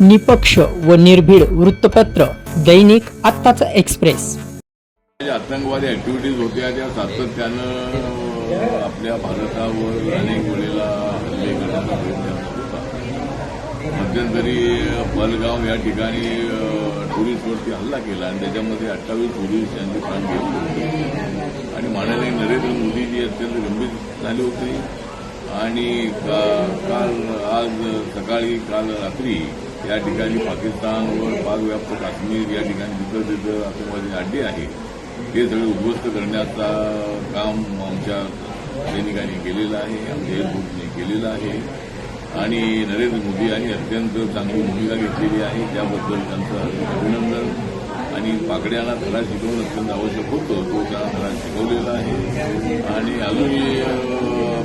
निपक्ष व निर्भीड वृत्तपत्र दैनिक आत्ताचा एक्सप्रेस. आतंकवादी ऍक्टिव्हिटीज होत्या त्या सातत्यानं आपल्या भारतावर अनेक वेळेला हल्ले करण्याचा प्रयत्न होता मध्यंतरी बलगाव या ठिकाणी टुरिस्टवरती हल्ला केला आणि त्याच्यामध्ये अठ्ठावीस टुरिस्ट यांचे प्राण गेले आणि माननीय नरेंद्र मोदीजी अत्यंत गंभीर झाली होती. आणि का- काल आज सकाळी काल रात्री या ठिकाणी पाकिस्तानवर पाकव्याप्त काश्मीर या ठिकाणी जिथं तिथं आतंकवादी अड्डे आहे हे सगळे उद्ध्वस्त करण्याचा काम आमच्या सैनिकांनी केलेलं आहे आमच्या एअरफोर्सने केलेलं आहे. आणि नरेंद्र मोदी यांनी अत्यंत चांगली भूमिका घेतलेली आहे त्याबद्दल त्यांचं अभिनंदन. आणि पाकड्यांना धडा शिकवणं अत्यंत आवश्यक होतं तो त्यांना धडा शिकवलेला आहे. आणि अजूनही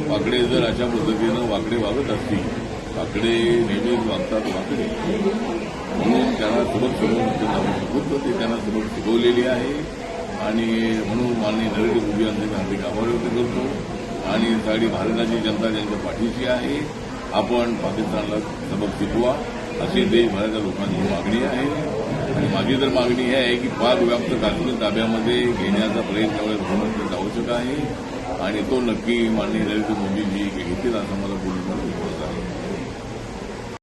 पाकडे जर अशा पद्धतीनं वाकडे वागत असतील वाकडे नेहमीच वागतात वाकडे म्हणून त्यांना सबक शिकवून अत्यंत ते त्यांना सबक शिकवलेली आहे. आणि म्हणून माननीय नरेंद्र मोदी यांचे मी हार्दिक आभार व्यक्त करतो. आणि साडी भारताची जनता त्यांच्या पाठीशी आहे. आपण पाकिस्तानला सबक शिकवा. अशी देशभराच्या लोकांची मागणी आहे. आणि माझी तर मागणी ही आहे की पाक व्याप्त काश्मीर ताब्यामध्ये घेण्याचा प्रयत्न त्यावेळेस होणं आवश्यक आहे. आणि तो नक्की माननीय नरेंद्र मोदीजी घेतील असं मला बोलून